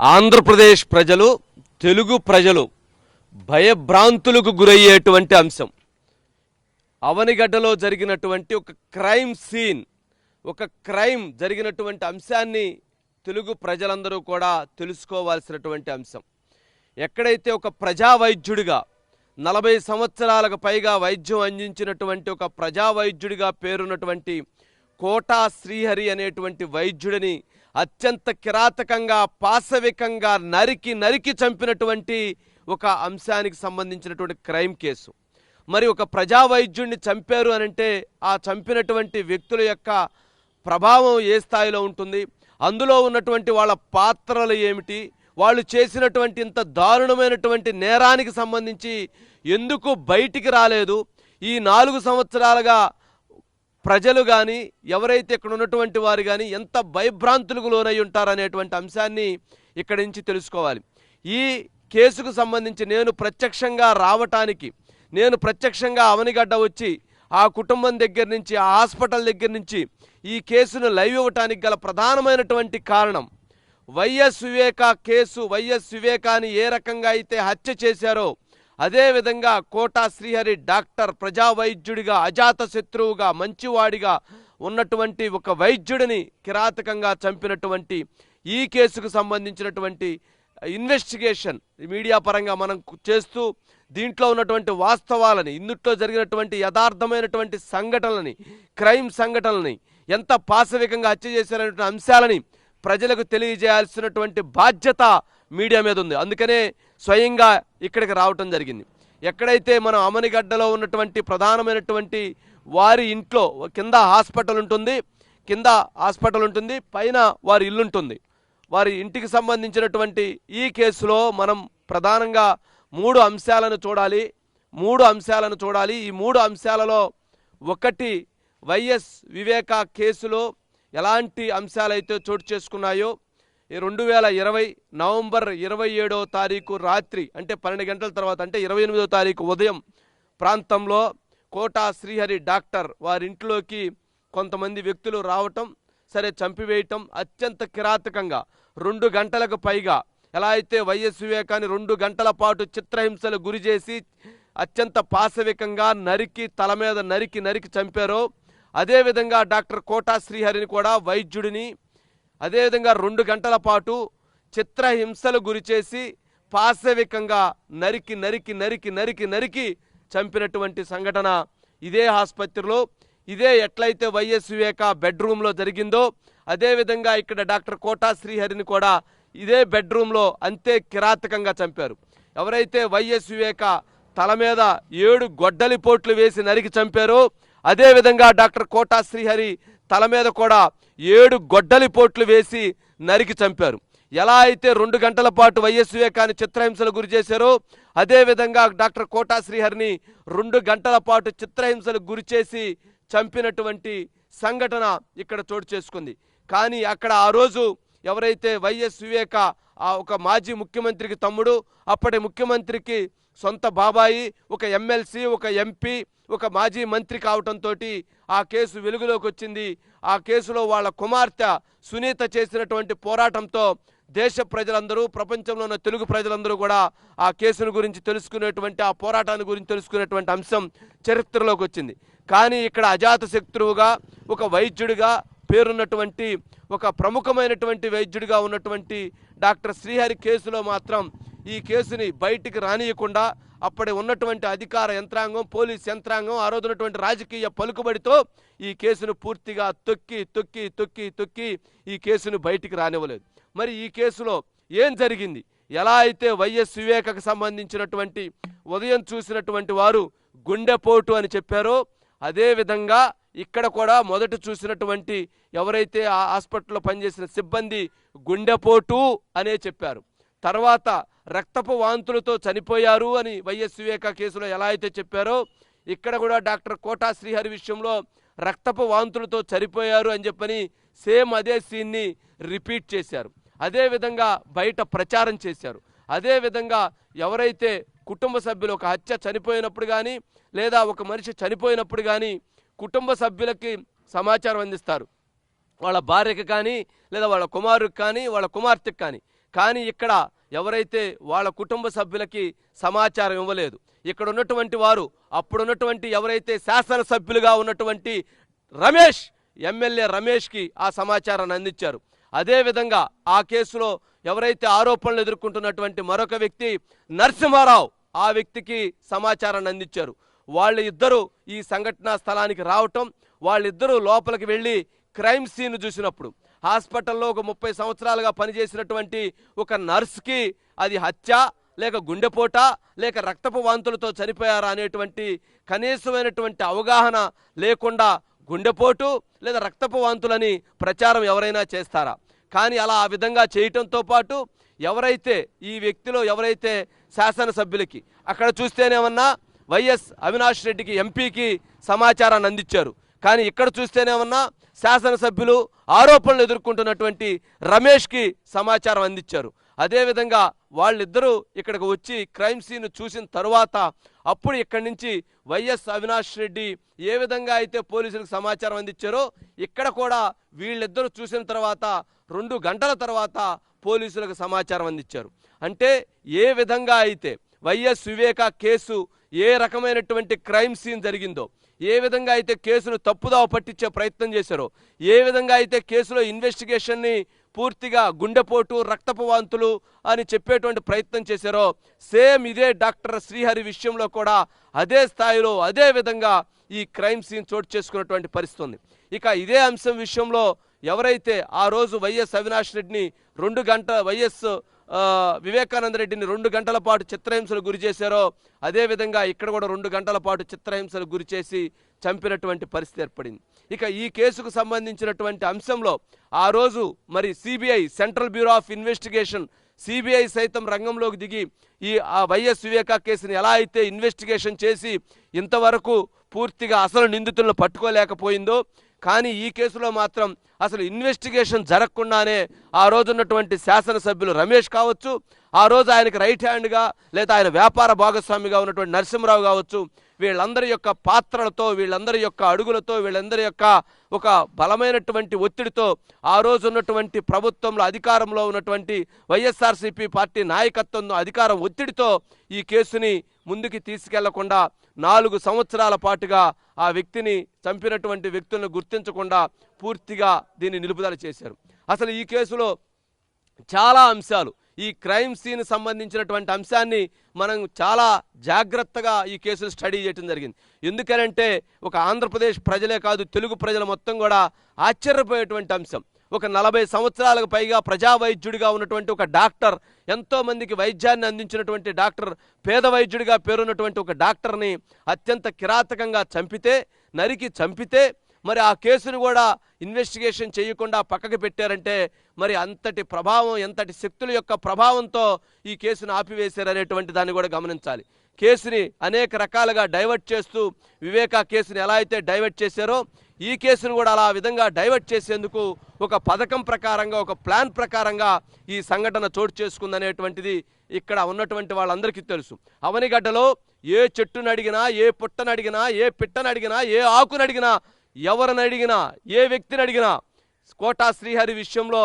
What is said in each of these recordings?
ఆంధ్రప్రదేశ్ ప్రజలు తెలుగు ప్రజలు భయభ్రాంతులకు గురయ్యేటువంటి అంశం. అవనిగడ్డలో జరిగినటువంటి ఒక క్రైమ్ సీన్ ఒక క్రైమ్ జరిగినటువంటి అంశాన్ని తెలుగు ప్రజలందరూ కూడా తెలుసుకోవాల్సినటువంటి అంశం. ఎక్కడైతే ఒక ప్రజా వైద్యుడిగా నలభై సంవత్సరాలకు పైగా వైద్యం అందించినటువంటి ఒక ప్రజా వైద్యుడిగా పేరున్నటువంటి కోటా శ్రీహరి అనేటువంటి వైద్యుడిని అత్యంత కిరాతకంగా పాశవికంగా నరికి నరికి చంపినటువంటి ఒక అంశానికి సంబంధించినటువంటి క్రైమ్ కేసు. మరి ఒక ప్రజా వైద్యుడిని చంపారు అని అంటే ఆ చంపినటువంటి వ్యక్తుల యొక్క ప్రభావం ఏ స్థాయిలో ఉంటుంది? అందులో ఉన్నటువంటి వాళ్ళ పాత్రలు ఏమిటి? వాళ్ళు చేసినటువంటి ఇంత దారుణమైనటువంటి నేరానికి సంబంధించి ఎందుకు బయటికి రాలేదు? ఈ నాలుగు సంవత్సరాలుగా ప్రజలు కానీ ఎవరైతే ఇక్కడ ఉన్నటువంటి వారు కానీ ఎంత భయభ్రాంతులకు లోనై ఉంటారనేటువంటి అంశాన్ని ఇక్కడి నుంచి తెలుసుకోవాలి. ఈ కేసుకు సంబంధించి నేను ప్రత్యక్షంగా రావటానికి నేను ప్రత్యక్షంగా అవనిగడ్డ వచ్చి ఆ కుటుంబం దగ్గర నుంచి ఆ హాస్పిటల్ దగ్గర నుంచి ఈ కేసును లైవ్ ఇవ్వటానికి గల ప్రధానమైనటువంటి కారణం వైఎస్ వివేక కేసు వైఎస్ వివేకాని ఏ రకంగా అయితే హత్య చేశారో అదేవిధంగా కోటా శ్రీహరి డాక్టర్ ప్రజా వైద్యుడిగా అజాత శత్రువుగా మంచివాడిగా ఉన్నటువంటి ఒక వైద్యుడిని కిరాతకంగా చంపినటువంటి ఈ కేసుకు సంబంధించినటువంటి ఇన్వెస్టిగేషన్ మీడియా పరంగా మనం చేస్తూ దీంట్లో ఉన్నటువంటి వాస్తవాలని ఇందుట్లో జరిగినటువంటి యథార్థమైనటువంటి సంఘటనలని క్రైమ్ సంఘటనలని ఎంత పాశవికంగా హత్య చేశారనేటువంటి అంశాలని ప్రజలకు తెలియజేయాల్సినటువంటి బాధ్యత మీడియా మీద ఉంది. అందుకనే స్వయంగా ఇక్కడికి రావటం జరిగింది. ఎక్కడైతే మనం అమనిగడ్డలో ఉన్నటువంటి ప్రధానమైనటువంటి వారి ఇంట్లో కింద హాస్పిటల్ ఉంటుంది కింద హాస్పిటల్ ఉంటుంది పైన వారి ఇల్లు ఉంటుంది. వారి ఇంటికి సంబంధించినటువంటి ఈ కేసులో మనం ప్రధానంగా మూడు అంశాలను చూడాలి. మూడు అంశాలను చూడాలి. ఈ మూడు అంశాలలో ఒకటి వైఎస్ వివేక కేసులో ఎలాంటి అంశాలైతే చోటు చేసుకున్నాయో రెండు వేల ఇరవై నవంబర్ ఇరవై ఏడో తారీఖు రాత్రి అంటే పన్నెండు గంటల తర్వాత అంటే ఇరవై ఎనిమిదో తారీఖు ఉదయం ప్రాంతంలో కోటా శ్రీహరి డాక్టర్ వారి ఇంట్లోకి కొంతమంది వ్యక్తులు రావటం సరే చంపివేయటం అత్యంత కిరాతకంగా. రెండు గంటలకు పైగా ఎలా అయితే వైఎస్ వివేకాన్ని రెండు గంటల పాటు చిత్రహింసలు గురి చేసి అత్యంత పాశవికంగా నరికి తల మీద నరికి నరికి చంపారో అదేవిధంగా డాక్టర్ కోటా శ్రీహరిని కూడా వైద్యుడిని అదేవిధంగా రెండు గంటల పాటు చిత్రహింసలు గురిచేసి పాశవికంగా నరికి నరికి నరికి నరికి నరికి చంపినటువంటి సంఘటన ఇదే ఆసుపత్రిలో. ఇదే ఎట్లయితే వైఎస్ వివేక బెడ్రూమ్లో జరిగిందో అదేవిధంగా ఇక్కడ డాక్టర్ కోటా శ్రీహరిని కూడా ఇదే బెడ్రూమ్లో అంతే కిరాతకంగా చంపారు. ఎవరైతే వైఎస్ వివేక తల మీద ఏడు గొడ్డలి పోట్లు వేసి నరికి చంపారో అదేవిధంగా డాక్టర్ కోటా శ్రీహరి తల మీద కూడా ఏడు గొడ్డలి పోట్లు వేసి నరికి చంపారు. ఎలా అయితే రెండు గంటల పాటు వైఎస్ వివేకాన్ని చిత్రహింసలు గురి చేశారో అదేవిధంగా డాక్టర్ కోటా శ్రీహరిని రెండు గంటల పాటు చిత్రహింసలు గురి చేసి చంపినటువంటి సంఘటన ఇక్కడ చోటు చేసుకుంది. కానీ అక్కడ ఆ రోజు ఎవరైతే వైఎస్ వివేక ఆ ఒక మాజీ ముఖ్యమంత్రికి తమ్ముడు అప్పటి ముఖ్యమంత్రికి సొంత బాబాయి ఒక ఎమ్మెల్సీ ఒక ఎంపీ ఒక మాజీ మంత్రి కావటంతో ఆ కేసు వెలుగులోకి వచ్చింది. ఆ కేసులో వాళ్ళ కుమార్తె సునీత చేసినటువంటి పోరాటంతో దేశ ప్రజలందరూ ప్రపంచంలో ఉన్న తెలుగు ప్రజలందరూ కూడా ఆ కేసును గురించి తెలుసుకునేటువంటి ఆ పోరాటాన్ని గురించి తెలుసుకునేటువంటి అంశం చరిత్రలోకి వచ్చింది. కానీ ఇక్కడ అజాత శత్రువుగా ఒక వైద్యుడిగా పేరున్నటువంటి ఒక ప్రముఖమైనటువంటి వైద్యుడిగా ఉన్నటువంటి డాక్టర్ శ్రీహరి కేసులో మాత్రం ఈ కేసుని బయటికి రానియకుండా అప్పటి ఉన్నటువంటి అధికార యంత్రాంగం పోలీస్ యంత్రాంగం ఆ రోజునటువంటి రాజకీయ పలుకుబడితో ఈ కేసును పూర్తిగా తొక్కి తొక్కి తొక్కి తొక్కి ఈ కేసును బయటికి రానివ్వలేదు. మరి ఈ కేసులో ఏం జరిగింది? ఎలా అయితే వైఎస్ వివేకకు సంబంధించినటువంటి ఉదయం చూసినటువంటి వారు గుండెపోటు అని చెప్పారో అదేవిధంగా ఇక్కడ కూడా మొదట చూసినటువంటి ఎవరైతే ఆ హాస్పిటల్లో పనిచేసిన సిబ్బంది గుండెపోటు అనే చెప్పారు. తర్వాత రక్తపు వాంతులతో చనిపోయారు అని వైఎస్ వివేక కేసులో ఎలా అయితే చెప్పారో ఇక్కడ కూడా డాక్టర్ కోటా శ్రీహరి విషయంలో రక్తపు వాంతులతో చనిపోయారు అని చెప్పని సేమ్ అదే సీన్ని రిపీట్ చేశారు. అదేవిధంగా బయట ప్రచారం చేశారు. అదేవిధంగా ఎవరైతే కుటుంబ సభ్యులు ఒక హత్య చనిపోయినప్పుడు కానీ లేదా ఒక మనిషి చనిపోయినప్పుడు కానీ కుటుంబ సభ్యులకి సమాచారం అందిస్తారు. వాళ్ళ భార్యకి కానీ లేదా వాళ్ళ కుమారుడికి కానీ వాళ్ళ కుమార్తెకి కానీ. కానీ ఇక్కడ ఎవరైతే వాళ్ళ కుటుంబ సభ్యులకి సమాచారం ఇవ్వలేదు ఇక్కడ ఉన్నటువంటి వారు అప్పుడున్నటువంటి ఎవరైతే శాసనసభ్యులుగా ఉన్నటువంటి రమేష్ ఎమ్మెల్యే రమేష్కి ఆ సమాచారాన్ని అందించారు. అదేవిధంగా ఆ కేసులో ఎవరైతే ఆరోపణలు ఎదుర్కొంటున్నటువంటి మరొక వ్యక్తి నరసింహారావు ఆ వ్యక్తికి సమాచారాన్ని అందించారు. వాళ్ళ ఇద్దరు ఈ సంఘటనా స్థలానికి రావటం వాళ్ళిద్దరూ లోపలికి వెళ్ళి క్రైమ్ సీన్ చూసినప్పుడు హాస్పిటల్లో ఒక ముప్పై సంవత్సరాలుగా పనిచేసినటువంటి ఒక నర్స్కి అది హత్య లేక గుండెపోట లేక రక్తపు వాంతులతో చనిపోయారా అనేటువంటి కనీసమైనటువంటి అవగాహన లేకుండా గుండెపోటు లేదా రక్తపు వాంతులని ప్రచారం ఎవరైనా చేస్తారా? కానీ అలా ఆ విధంగా చేయటంతో పాటు ఎవరైతే ఈ వ్యక్తిలో ఎవరైతే శాసనసభ్యులకి అక్కడ చూస్తేనేమన్నా వైఎస్ అవినాష్ రెడ్డికి ఎంపీకి సమాచారాన్ని అందించారు. కానీ ఇక్కడ చూస్తేనేమన్నా శాసనసభ్యులు ఆరోపణలు ఎదుర్కొంటున్నటువంటి రమేష్కి సమాచారం అందించారు. అదేవిధంగా వాళ్ళిద్దరూ ఇక్కడికి వచ్చి క్రైమ్ సీన్ చూసిన తరువాత అప్పుడు ఇక్కడి నుంచి వైఎస్ అవినాష్ రెడ్డి ఏ విధంగా అయితే పోలీసులకు సమాచారం అందించారో ఇక్కడ కూడా వీళ్ళిద్దరూ చూసిన తర్వాత రెండు గంటల తర్వాత పోలీసులకు సమాచారం అందించారు. అంటే ఏ విధంగా అయితే వైఎస్ వివేక కేసు ఏ రకమైనటువంటి క్రైమ్ సీన్ జరిగిందో ఏ విధంగా అయితే కేసును తప్పుదావ పట్టించే ప్రయత్నం చేశారో ఏ విధంగా అయితే కేసులో ఇన్వెస్టిగేషన్ని పూర్తిగా గుండెపోటు రక్తపు వాంతులు అని చెప్పేటువంటి ప్రయత్నం చేశారో సేమ్ ఇదే డాక్టర్ శ్రీహరి విషయంలో కూడా అదే స్థాయిలో అదే విధంగా ఈ క్రైమ్ సీన్ చోటు చేసుకున్నటువంటి పరిస్థితుంది. ఇక ఇదే అంశం విషయంలో ఎవరైతే ఆ రోజు వైఎస్ అవినాష్ రెడ్డిని రెండు గంట వైఎస్ వివేకానంద రెడ్డిని రెండు గంటల పాటు చిత్రహింసలు గురి చేశారో అదేవిధంగా ఇక్కడ కూడా రెండు గంటల పాటు చిత్రహింసలు గురి చేసి చంపినటువంటి పరిస్థితి ఏర్పడింది. ఇక ఈ కేసుకు సంబంధించినటువంటి అంశంలో ఆ రోజు మరి CBI central bureau of investigation CBI సైతం రంగంలోకి దిగి ఈ ఆ వైఎస్ వివేకా కేసుని ఎలా అయితే ఇన్వెస్టిగేషన్ చేసి ఇంతవరకు పూర్తిగా అసలు నిందితులను పట్టుకోలేకపోయిందో కానీ ఈ కేసులో మాత్రం అసలు ఇన్వెస్టిగేషన్ జరగకుండానే ఆ రోజు ఉన్నటువంటి శాసనసభ్యులు రమేష్ కావచ్చు ఆ రోజు ఆయనకి రైట్ హ్యాండ్గా లేదా ఆయన వ్యాపార భాగస్వామిగా ఉన్నటువంటి నరసింహరావు కావచ్చు వీళ్ళందరి యొక్క పాత్రలతో వీళ్ళందరి యొక్క అడుగులతో వీళ్ళందరి యొక్క ఒక బలమైనటువంటి ఒత్తిడితో ఆ రోజు ఉన్నటువంటి ప్రభుత్వంలో అధికారంలో ఉన్నటువంటి వైఎస్ఆర్సీపీ పార్టీ నాయకత్వంలో అధికారం ఒత్తిడితో ఈ కేసుని ముందుకి తీసుకెళ్ళకుండా నాలుగు సంవత్సరాల పాటుగా ఆ వ్యక్తిని చంపినటువంటి వ్యక్తులను గుర్తించకుండా పూర్తిగా దీన్ని నిలుపుదల చేశారు. అసలు ఈ కేసులో చాలా అంశాలు ఈ క్రైమ్ సీన్ సంబంధించినటువంటి అంశాన్ని మనం చాలా జాగ్రత్తగా ఈ కేసును స్టడీ చేయడం జరిగింది. ఎందుకనంటే ఒక ఆంధ్రప్రదేశ్ ప్రజలే కాదు తెలుగు ప్రజలు మొత్తం కూడా ఆశ్చర్యపోయేటువంటి అంశం. ఒక నలభై సంవత్సరాలకు పైగా ప్రజా వైద్యుడిగా ఉన్నటువంటి ఒక డాక్టర్ ఎంతో మందికి వైద్యాన్ని అందించినటువంటి డాక్టర్ పేద వైద్యుడిగా పేరున్నటువంటి ఒక డాక్టర్ని అత్యంత కిరాతకంగా చంపితే నరికి చంపితే మరి ఆ కేసును కూడా ఇన్వెస్టిగేషన్ చేయకుండా పక్కకి పెట్టారంటే మరి అంతటి ప్రభావం ఎంతటి శక్తుల యొక్క ప్రభావంతో ఈ కేసును ఆపివేశారనేటువంటి దాన్ని కూడా గమనించాలి. కేసుని అనేక రకాలుగా డైవర్ట్ చేస్తూ వివేకా కేసుని ఎలా అయితే డైవర్ట్ చేశారో ఈ కేసును కూడా అలా విధంగా డైవర్ట్ చేసేందుకు ఒక పథకం ప్రకారంగా ఒక ప్లాన్ ప్రకారంగా ఈ సంఘటన చోటు చేసుకుందనేటువంటిది ఇక్కడ ఉన్నటువంటి వాళ్ళందరికీ తెలుసు. అవనిగడ్డలో ఏ చెట్టును అడిగినా ఏ పుట్టను అడిగినా ఏ పిట్టను అడిగినా ఏ ఆకును అడిగినా ఎవరిని అడిగినా ఏ వ్యక్తిని అడిగినా కోటా శ్రీహరి విషయంలో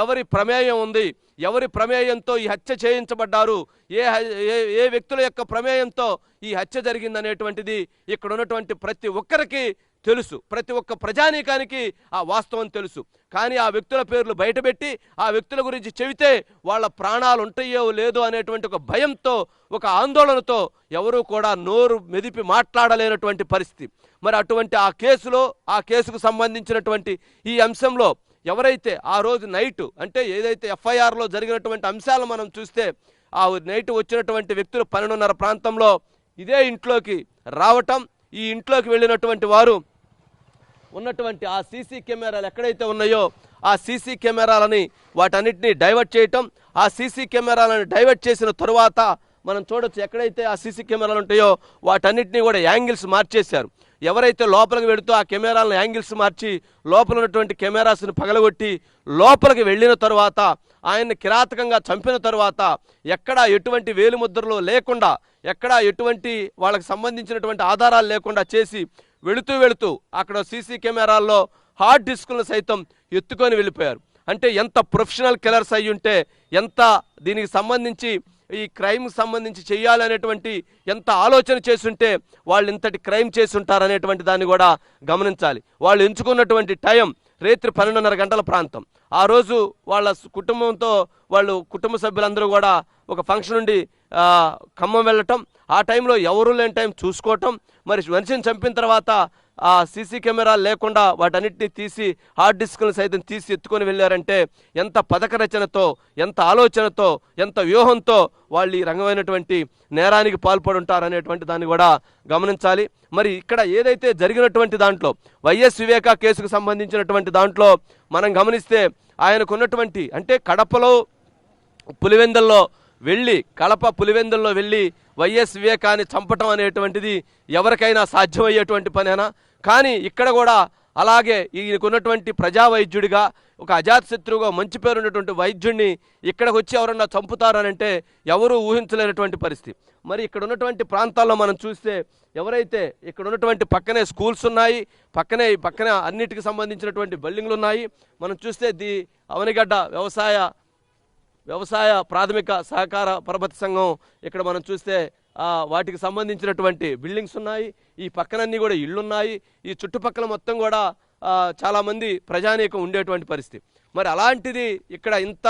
ఎవరి ప్రమేయం ఉంది ఎవరి ప్రమేయంతో ఈ హత్య చేయించబడ్డారు ఏ ఏ ఏ వ్యక్తుల యొక్క ప్రమేయంతో ఈ హత్య జరిగిందనేటువంటిది ఇక్కడ ఉన్నటువంటి ప్రతి ఒక్కరికి తెలుసు. ప్రతి ఒక్క ప్రజానీకానికి ఆ వాస్తవం తెలుసు. కానీ ఆ వ్యక్తుల పేర్లు బయటపెట్టి ఆ వ్యక్తుల గురించి చెబితే వాళ్ళ ప్రాణాలు ఉంటాయో లేదో అనేటువంటి ఒక భయంతో ఒక ఆందోళనతో ఎవరూ కూడా నోరు మెదిపి మాట్లాడలేనటువంటి పరిస్థితి. మరి అటువంటి ఆ కేసులో ఆ కేసుకు సంబంధించినటువంటి ఈ అంశంలో ఎవరైతే ఆ రోజు నైట్ అంటే ఏదైతే ఎఫ్ఐఆర్లో జరిగినటువంటి అంశాలు మనం చూస్తే ఆ నైట్ వచ్చినటువంటి వ్యక్తులు పన్నెండున్నర ప్రాంతంలో ఇదే ఇంట్లోకి రావటం ఈ ఇంట్లోకి వెళ్ళినటువంటి వారు ఉన్నటువంటి ఆ సీసీ కెమెరాలు ఎక్కడైతే ఉన్నాయో ఆ సీసీ కెమెరాలని వాటన్నిటిని డైవర్ట్ చేయటం ఆ సీసీ కెమెరాలను డైవర్ట్ చేసిన తరువాత మనం చూడొచ్చు ఎక్కడైతే ఆ సీసీ కెమెరాలు ఉంటాయో వాటన్నిటిని కూడా యాంగిల్స్ మార్చేశారు. ఎవరైతే లోపలికి వెళుతూ ఆ కెమెరాలను యాంగిల్స్ మార్చి లోపల ఉన్నటువంటి కెమెరాస్ని పగలగొట్టి లోపలికి వెళ్ళిన తరువాత ఆయన్ని కిరాతకంగా చంపిన తరువాత ఎక్కడా ఎటువంటి వేలిముద్రలు లేకుండా ఎక్కడా ఎటువంటి వాళ్ళకి సంబంధించినటువంటి ఆధారాలు లేకుండా చేసి వెళుతూ వెళుతూ అక్కడ సీసీ కెమెరాల్లో హార్డ్ డిస్కులను సైతం ఎత్తుకొని వెళ్ళిపోయారు. అంటే ఎంత ప్రొఫెషనల్ కిల్లర్స్ అయి ఉంటే ఎంత దీనికి సంబంధించి ఈ క్రైమ్ సంబంధించి చేయాలనేటువంటి ఎంత ఆలోచన చేస్తుంటే వాళ్ళు ఇంతటి క్రైమ్ చేసి ఉంటారనేటువంటి దాన్ని కూడా గమనించాలి. వాళ్ళు ఎంచుకున్నటువంటి టైం రేత్రి పన్నెండున్నర గంటల ప్రాంతం. ఆ రోజు వాళ్ళ కుటుంబంతో వాళ్ళు కుటుంబ సభ్యులందరూ కూడా ఒక ఫంక్షన్ నుండి ఖమ్మం వెళ్ళటం. ఆ టైంలో ఎవరు లేని టైం చూసుకోవటం. మరి మనిషిని చంపిన తర్వాత ఆ సీసీ కెమెరా లేకుండా వాటన్నిటిని తీసి హార్డ్ డిస్క్ను సైతం తీసి ఎత్తుకొని వెళ్ళారంటే ఎంత పథక రచనతో ఎంత ఆలోచనతో ఎంత వ్యూహంతో వాళ్ళు ఈ రంగమైనటువంటి నేరానికి పాల్పడుంటారనేటువంటి దాన్ని కూడా గమనించాలి. మరి ఇక్కడ ఏదైతే జరిగినటువంటి దాంట్లో వైఎస్ వివేక కేసుకు సంబంధించినటువంటి దాంట్లో మనం గమనిస్తే ఆయనకున్నటువంటి అంటే కడపలో పులివెందుల్లో వెళ్ళి కడప పులివెందుల్లో వెళ్ళి వైఎస్ వివేకాన్ని చంపటం అనేటువంటిది ఎవరికైనా సాధ్యమయ్యేటువంటి పనేనా? కానీ ఇక్కడ కూడా అలాగే ఈయనకున్నటువంటి ప్రజా వైద్యుడిగా ఒక అజాతశత్రువుగా మంచి పేరున్నటువంటి వైద్యుడిని ఇక్కడికి వచ్చి ఎవరన్నా చంపుతారనంటే ఎవరూ ఊహించలేనటువంటి పరిస్థితి. మరి ఇక్కడ ఉన్నటువంటి ప్రాంతాల్లో మనం చూస్తే ఎవరైతే ఇక్కడ ఉన్నటువంటి పక్కనే స్కూల్స్ ఉన్నాయి పక్కనే ఈ పక్కనే అన్నిటికి సంబంధించినటువంటి బిల్డింగ్లు ఉన్నాయి మనం చూస్తే ది అవనిగడ్డ వ్యవసాయ వ్యవసాయ ప్రాథమిక సహకార పరపతి సంఘం ఇక్కడ మనం చూస్తే వాటికి సంబంధించినటువంటి బిల్డింగ్స్ ఉన్నాయి ఈ పక్కనన్నీ కూడా ఇళ్ళున్నాయి ఈ చుట్టుపక్కల మొత్తం కూడా చాలామంది ప్రజానీకం ఉండేటువంటి పరిస్థితి. మరి అలాంటిది ఇక్కడ ఇంత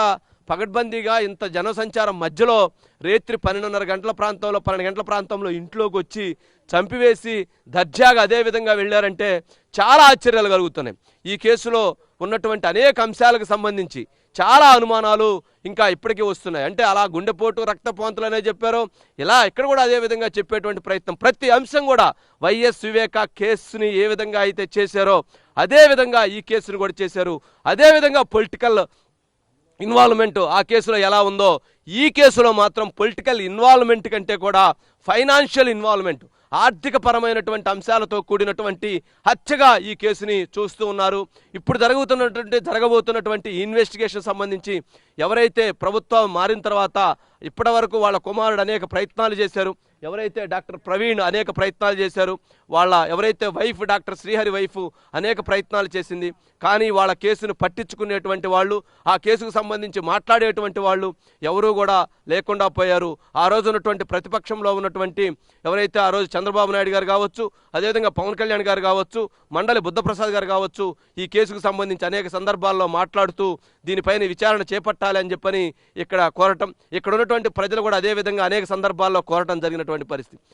పగడ్బందీగా ఇంత జనసంచారం మధ్యలో రేత్రి పన్నెండున్నర గంటల ప్రాంతంలో పన్నెండు గంటల ప్రాంతంలో ఇంట్లోకి వచ్చి చంపివేసి దర్జాగా అదే విధంగా వెళ్ళారంటే చాలా ఆశ్చర్యాలు కలుగుతున్నాయి. ఈ కేసులో ఉన్నటువంటి అనేక అంశాలకు సంబంధించి చాలా అనుమానాలు ఇంకా ఇప్పటికీ వస్తున్నాయి. అంటే అలా గుండెపోటు రక్తపోంతులు అనే చెప్పారు. ఇలా ఇక్కడ కూడా అదే విధంగా చెప్పేటువంటి ప్రయత్నం. ప్రతి అంశం కూడా వైఎస్ వివేక కేసుని ఏ విధంగా అయితే చేశారో అదే విధంగా ఈ కేసుని కూడా చేశారు. అదేవిధంగా పొలిటికల్ ఇన్వాల్వ్మెంట్ ఆ కేసులో ఎలా ఉందో ఈ కేసులో మాత్రం పొలిటికల్ ఇన్వాల్వ్మెంట్ కంటే కూడా ఫైనాన్షియల్ ఇన్వాల్వ్మెంట్ ఆర్థిక పరమైనటువంటి అంశాలతో కూడినటువంటి హత్యగా ఈ కేసుని చూస్తూ ఉన్నారు. ఇప్పుడు జరుగుతున్నటువంటి జరగబోతున్నటువంటి ఇన్వెస్టిగేషన్ సంబంధించి ఎవరైతే ప్రభుత్వం మారిన తర్వాత ఇప్పటి వరకు వాళ్ళ కుమారుడు అనేక ప్రయత్నాలు చేశారు. ఎవరైతే డాక్టర్ ప్రవీణ్ అనేక ప్రయత్నాలు చేశారు. వాళ్ళ ఎవరైతే వైఫ్ డాక్టర్ శ్రీహరి వైఫ్ అనేక ప్రయత్నాలు చేసింది కానీ వాళ్ళ కేసును పట్టించుకునేటువంటి వాళ్ళు ఆ కేసుకు సంబంధించి మాట్లాడేటువంటి వాళ్ళు ఎవరూ కూడా లేకుండా పోయారు. ఆ రోజు ఉన్నటువంటి ప్రతిపక్షంలో ఉన్నటువంటి ఎవరైతే ఆ రోజు చంద్రబాబు నాయుడు గారు కావచ్చు అదేవిధంగా పవన్ కళ్యాణ్ గారు కావచ్చు మండలి బుద్ధప్రసాద్ గారు కావచ్చు ఈ కేసుకు సంబంధించి అనేక సందర్భాల్లో మాట్లాడుతూ దీనిపైన విచారణ చేపట్టాలి అని చెప్పని ఇక్కడ కోరటం ఇక్కడ ఉన్నటువంటి ప్రజలు కూడా అదే విధంగా అనేక సందర్భాల్లో కోరటం జరిగినటువంటి పరిస్థితి.